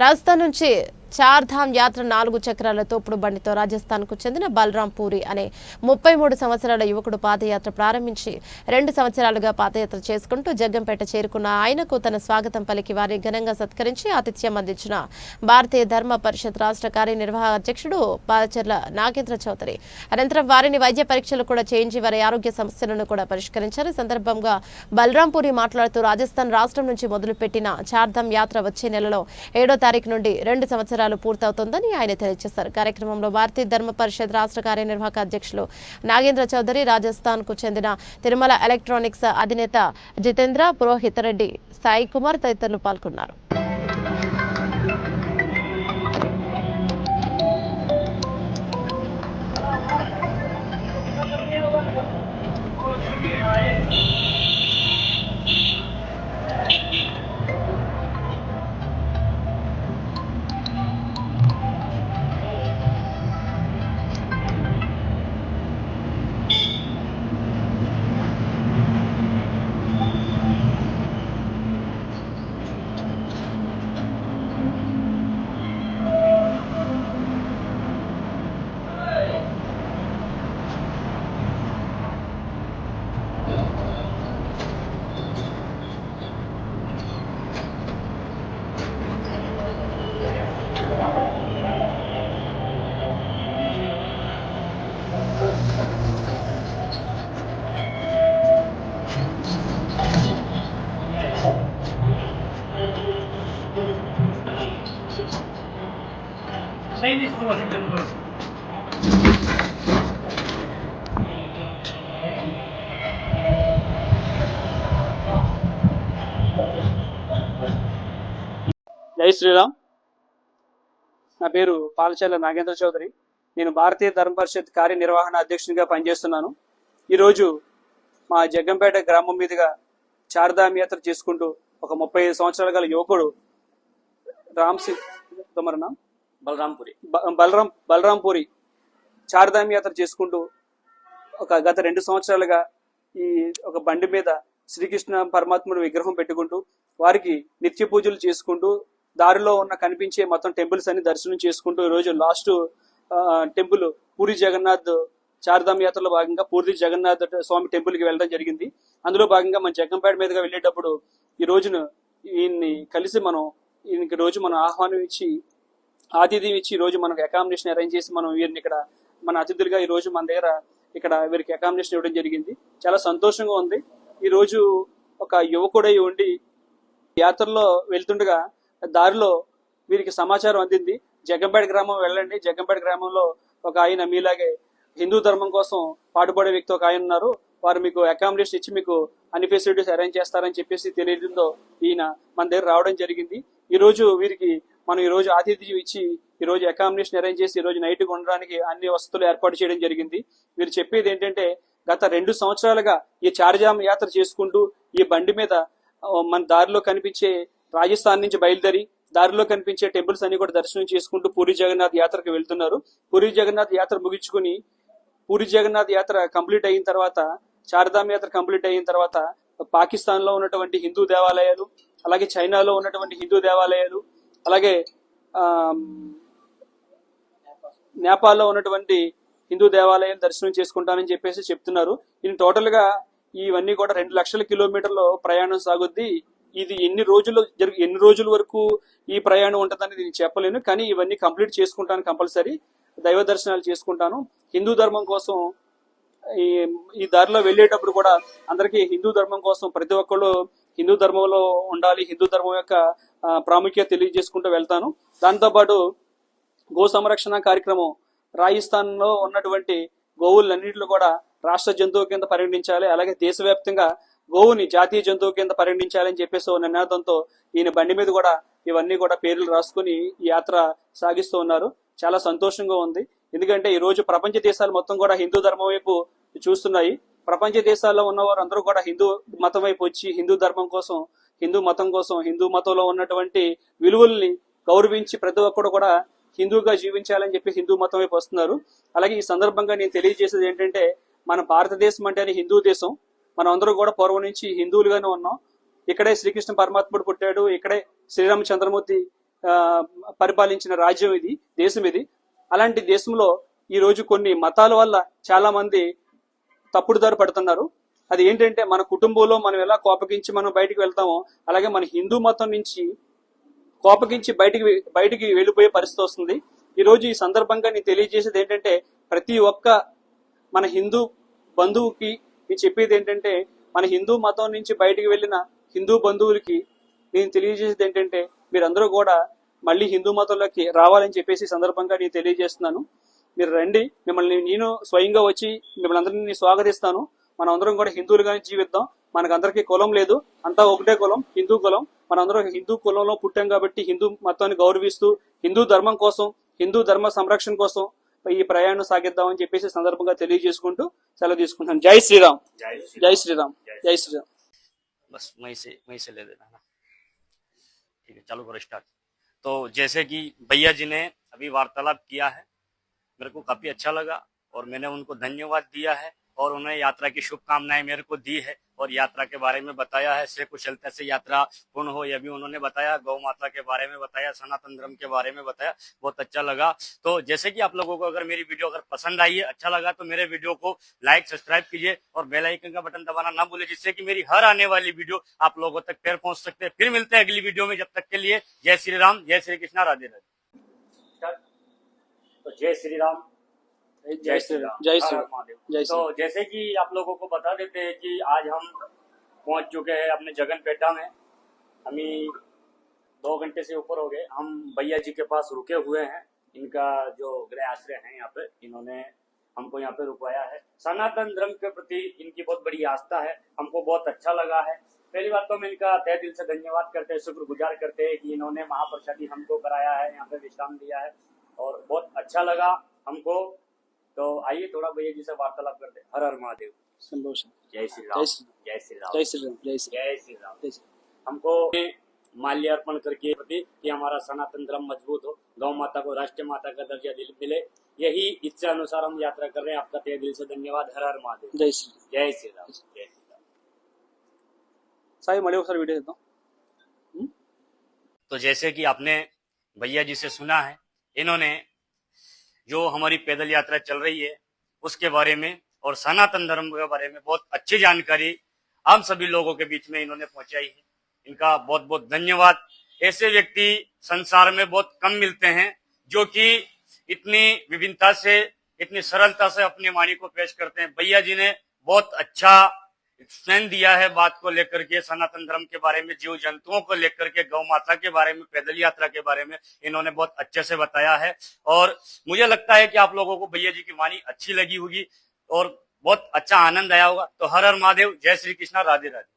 రాజస్థాన్ నుంచి చార్ధామ్ యాత్ర నాలుగు చక్రాల తోపుడు బండితో రాజస్థాన్కు చెందిన బలరాం పూరి అనే ముప్పై మూడు సంవత్సరాల యువకుడు పాదయాత్ర ప్రారంభించి రెండు సంవత్సరాలుగా పాదయాత్ర చేసుకుంటూ జగ్గంపేట చేరుకున్న ఆయనకు తన స్వాగతం పలికి వారిని ఘనంగా సత్కరించి ఆతిథ్యం అందించిన భారతీయ ధర్మ పరిషత్ రాష్ట్ర కార్యనిర్వాహక అధ్యక్షుడు పాచర్ల నాగేంద్ర చౌదరి. అనంతరం వారిని వైద్య పరీక్షలు కూడా చేయించి వారి ఆరోగ్య సమస్యలను కూడా పరిష్కరించారు. సందర్భంగా బలరాం పూరి మాట్లాడుతూ రాజస్థాన్ రాష్ట్రం నుంచి మొదలుపెట్టిన చార్ధామ్ యాత్ర వచ్చే నెలలో ఏడో తారీఖు నుండి రెండు సంవత్సరాలు పూర్తవుతోందని ఆయన తెలియజేశారు. కార్యక్రమంలో భారతీయ ధర్మ పరిషత్ రాష్ట్ర కార్యనిర్వాహక అధ్యక్షులు నాగేంద్ర చౌదరి రాజస్థాన్కు చెందిన తిరుమల ఎలక్ట్రానిక్స్ అధినేత జితేంద్ర పురోహిత్ రెడ్డి సాయి కుమార్ తదితరులు పాల్గొన్నారు. జై శ్రీరామ్. నా పేరు పాలచర్ల నాగేంద్ర చౌదరి. నేను భారతీయ ధర్మ పరిషత్ కార్యనిర్వహణ అధ్యక్షునిగా పనిచేస్తున్నాను. ఈరోజు మా జగ్గంపేట గ్రామం మీదుగా చార్ధామ్ యాత్ర చేసుకుంటూ ఒక ముప్పై ఐదు సంవత్సరాల గల యువకుడు రామ్ సింగ్ తమరనా బలరాంపురి. బ- బలరాం బలరాంపూరి చార్ధామ్ యాత్ర చేసుకుంటూ ఒక గత రెండు సంవత్సరాలుగా ఈ ఒక బండి మీద శ్రీకృష్ణ పరమాత్ముడు విగ్రహం పెట్టుకుంటూ వారికి నిత్య పూజలు చేసుకుంటూ దారిలో ఉన్న కనిపించే మొత్తం టెంపుల్స్ అన్ని దర్శనం చేసుకుంటూ ఈరోజు రోజు లాస్ట్ టెంపుల్ పూరి జగన్నాథ్ చార్ధామ్ యాత్రలో భాగంగా పూరి జగన్నాథ్ స్వామి టెంపుల్కి వెళ్ళడం జరిగింది. అందులో భాగంగా మన జగ్గంపేట మీదుగా వెళ్ళేటప్పుడు ఈ రోజును ఈయన్ని కలిసి మనం ఈయనకి రోజు మనం ఆహ్వానం ఇచ్చి ఆతిథ్యం ఇచ్చి ఈ రోజు మనకు అకామిడేషన్ అరేంజ్ చేసి మనం వీరిని ఇక్కడ మన అతిథులుగా ఈ రోజు మన దగ్గర ఇక్కడ వీరికి అకామిడేషన్ ఇవ్వడం జరిగింది. చాలా సంతోషంగా ఉంది. ఈ రోజు ఒక యువకుడై ఉండి యాత్రలో వెళ్తుండగా దారిలో వీరికి సమాచారం అందింది. జగ్గంపేట గ్రామం వెళ్ళండి. జగ్గంపేట గ్రామంలో ఒక ఆయన మీలాగే హిందూ ధర్మం కోసం పాటుపడే వ్యక్తి ఒక ఆయన ఉన్నారు. వారు మీకు అకామిడేషన్ ఇచ్చి మీకు అన్ని ఫెసిలిటీస్ అరేంజ్ చేస్తారని చెప్పేసి తెలియడంతో ఈయన మన దగ్గర రావడం జరిగింది. ఈ రోజు వీరికి మనం ఈ రోజు ఆతిథ్యం ఇచ్చి ఈ రోజు అకామిడేషన్ అరేంజ్ చేసి ఈ రోజు నైట్ ఉండడానికి అన్ని వసతులు ఏర్పాటు చేయడం జరిగింది. మీరు చెప్పేది ఏంటంటే గత రెండు సంవత్సరాలుగా ఈ చార్జామ్ యాత్ర చేసుకుంటూ ఈ బండి మీద మన దారిలో కనిపించే రాజస్థాన్ నుంచి బయలుదేరి దారిలో కనిపించే టెంపుల్స్ అన్ని కూడా దర్శనం చేసుకుంటూ పూరి జగన్నాథ్ యాత్రకు వెళ్తున్నారు. పూరి జగన్నాథ్ యాత్ర ముగించుకుని పూరి జగన్నాథ్ యాత్ర కంప్లీట్ అయిన తర్వాత చార్ధామ్ యాత్ర కంప్లీట్ అయిన తర్వాత పాకిస్తాన్లో ఉన్నటువంటి హిందూ దేవాలయాలు అలాగే చైనాలో ఉన్నటువంటి హిందూ దేవాలయాలు అలాగే నేపాల్లో ఉన్నటువంటి హిందూ దేవాలయాలు దర్శనం చేసుకుంటానని చెప్పేసి చెప్తున్నారు. ఇది టోటల్గా ఇవన్నీ కూడా రెండు లక్షల కిలోమీటర్ల ప్రయాణం సాగుద్ది. ఇది ఎన్ని రోజులు జరుగు ఎన్ని రోజుల వరకు ఈ ప్రయాణం ఉంటుందని నేను చెప్పలేను. కానీ ఇవన్నీ కంప్లీట్ చేసుకుంటాను కంపల్సరీ. దైవ దర్శనాలు చేసుకుంటాను. హిందూ ధర్మం కోసం ఈ ఈ దారిలో వెళ్ళేటప్పుడు కూడా అందరికీ హిందూ ధర్మం కోసం ప్రతి ఒక్కళ్ళు హిందూ ధర్మంలో ఉండాలి. హిందూ ధర్మం యొక్క ప్రాముఖ్యత తెలియజేసుకుంటూ వెళ్తాను. దాంతోపాటు గో సంరక్షణ కార్యక్రమం రాజస్థాన్లో ఉన్నటువంటి గోవులన్నింటిలో కూడా రాష్ట్ర జంతువు కింద పరిగణించాలి. అలాగే దేశవ్యాప్తంగా గోవుని జాతీయ జంతువు కింద పరిగణించాలని చెప్పేసి నినాదంతో ఈయన బండి మీద కూడా ఇవన్నీ కూడా పేర్లు రాసుకుని ఈ యాత్ర సాగిస్తూ ఉన్నారు. చాలా సంతోషంగా ఉంది. ఎందుకంటే ఈ రోజు ప్రపంచ దేశాలు మొత్తం కూడా హిందూ ధర్మం వైపు చూస్తున్నాయి. ప్రపంచ దేశాల్లో ఉన్నవారు అందరూ కూడా హిందూ మతం వైపు వచ్చి హిందూ ధర్మం కోసం హిందూ మతం కోసం హిందూ మతంలో ఉన్నటువంటి విలువల్ని గౌరవించి ప్రతి ఒక్కరు కూడా హిందూగా జీవించాలని చెప్పి హిందూ మతం వైపు వస్తున్నారు. అలాగే ఈ సందర్భంగా నేను తెలియజేసేది ఏంటంటే మన భారతదేశం అంటేనే హిందూ దేశం. మనం అందరూ కూడా పూర్వం నుంచి హిందువులుగానే ఉన్నాం. ఇక్కడే శ్రీకృష్ణ పరమాత్ముడు పుట్టాడు. ఇక్కడే శ్రీరామచంద్రమూర్తి పరిపాలించిన రాజ్యం ఇది దేశం ఇది. అలాంటి దేశంలో ఈ రోజు కొన్ని మతాల వల్ల చాలా మంది తప్పుడు దారి పడుతున్నారు. అది ఏంటంటే మన కుటుంబంలో మనం ఎలా కోపగించి మనం బయటికి వెళ్తామో అలాగే మన హిందూ మతం నుంచి కోపగించి బయటికి బయటికి వెళ్ళిపోయే పరిస్థితి వస్తుంది. ఈ రోజు ఈ సందర్భంగా నేను తెలియజేసేది ఏంటంటే ప్రతి ఒక్క మన హిందూ బంధువుకి నేను చెప్పేది ఏంటంటే మన హిందూ మతం నుంచి బయటికి వెళ్ళిన హిందూ బంధువులకి నేను తెలియజేసేది ఏంటంటే మీరందరూ కూడా మళ్ళీ హిందూ మతంలోకి రావాలని చెప్పేసి సందర్భంగా నేను తెలియజేస్తున్నాను. మీరు రండి. మిమ్మల్ని నేను స్వయంగా వచ్చి మిమ్మల్ని అందరినీ స్వాగతిస్తాను. మనం అందరం కూడా హిందువులుగానే జీవిద్దాం మనకందరికీ కులం లేదు అంతా ఒకటే కులం హిందూ కులం మనందరం హిందూ కులంలో పుట్టాం కాబట్టి హిందూ మతాన్ని గౌరవిస్తూ హిందూ ధర్మం కోసం హిందూ ధర్మ సంరక్షణ కోసం ఈ ప్రయాణం సాగిద్దామని చెప్పేసి ఈ సందర్భంగా తెలియజేసుకుంటూ సెలవు తీసుకుంటాను జై శ్రీరామ్ जय श्री జై శ్రీరామ్ జై శ్రీరామ్ बस वहीं से वहीं से ले देना है ना ठीक है चालू करो स्टार्ट तो जैसे कि भैया जी ने अभी वार्तालाप किया है मेरे को काफी अच्छा लगा और मैंने उनको धन्यवाद दिया है और उन्हें यात्रा की शुभकामनाएँ मेरे को दी है और यात्रा के बारे में बताया है, से कुशलता से यात्रा पूर्ण हो यह भी उन्होंने बताया, गौ माता के बारे में बताया, सनातन धर्म के बारे में बताया, बहुत अच्छा लगा। तो जैसे कि आप लोगों को अगर मेरी वीडियो अगर पसंद आई है अच्छा लगा तो मेरे वीडियो को लाइक, सब्सक्राइब कीजिए और बेल आइकन का बटन दबाना ना भूलिए, जिससे कि मेरी हर आने वाली वीडियो आप लोगों तक फिर पहुँच सकते हैं। फिर मिलते हैं अगली वीडियो में, जब तक के लिए जय श्री राम, जय श्री कृष्णा, राधे राधे। तो जय श्री राम। जय श्री राम। जय श्री हाँ, तो जैसे कि आप लोगों को बता देते हैं कि आज हम पहुँच चुके हैं अपने जगन पेटा में। हम दो घंटे से ऊपर हो गए। हम भैया जी के पास रुके हुए हैं। इनका जो गृह आश्रय है यहाँ पे इन्होंने हमको यहाँ पे रुकवाया है। सनातन धर्म के प्रति इनकी बहुत बड़ी आस्था है। हमको बहुत अच्छा लगा है। पहली बात तो हम इनका तय दिल से धन्यवाद करते हैं शुक्रगुजार करते हैं कि इन्होंने महाप्रसादी हमको कराया है यहाँ पे विश्राम दिया है। और बहुत अच्छा लगा हमको। तो आइए थोड़ा भैया जी से वार्तालाप करते हर हर महादेव संतोष जय श्री राम जय श्री राम जय श्री राम जय श्री राम जय श्री राम हमको माल्य अर्पण करके प्रति कि हमारा सनातन धर्म मज़बूत हो गौ माता को राष्ट्रीय माता का दर्जा दिल मिले यही इच्छा अनुसार हम यात्रा कर रहे हैं आपका तय दिल से धन्यवाद हर हर महादेव जय श्री जय श्री राम जय श्री राम साहब मड़े सर वीडियो देता हूँ तो जैसे कि आपने भैया जी से सुना है इन्होंने जो हमारी पैदल यात्रा चल रही है, उसके बारे में और सनातन धर्म के बारे में बहुत अच्छी जानकारी हम सभी लोगों के बीच में इन्होंने पहुंचाई है। इनका बहुत बहुत धन्यवाद। ऐसे व्यक्ति संसार में बहुत कम मिलते हैं, जो कि इतनी विभिन्नता से, इतनी सरलता से अपनी वाणी को पेश करते हैं। भैया जी ने बहुत अच्छा एक्सप्लेन दिया है बात को लेकर के, सनातन धर्म के बारे में, जीव जंतुओं को लेकर के, गौ माता के बारे में, पैदल यात्रा के बारे में इन्होंने बहुत अच्छे से बताया है। और मुझे लगता है कि आप लोगों को भैया जी की वाणी अच्छी लगी होगी और बहुत अच्छा आनंद आया होगा। तो हर हर महादेव, जय श्री कृष्णा, राधे राधे।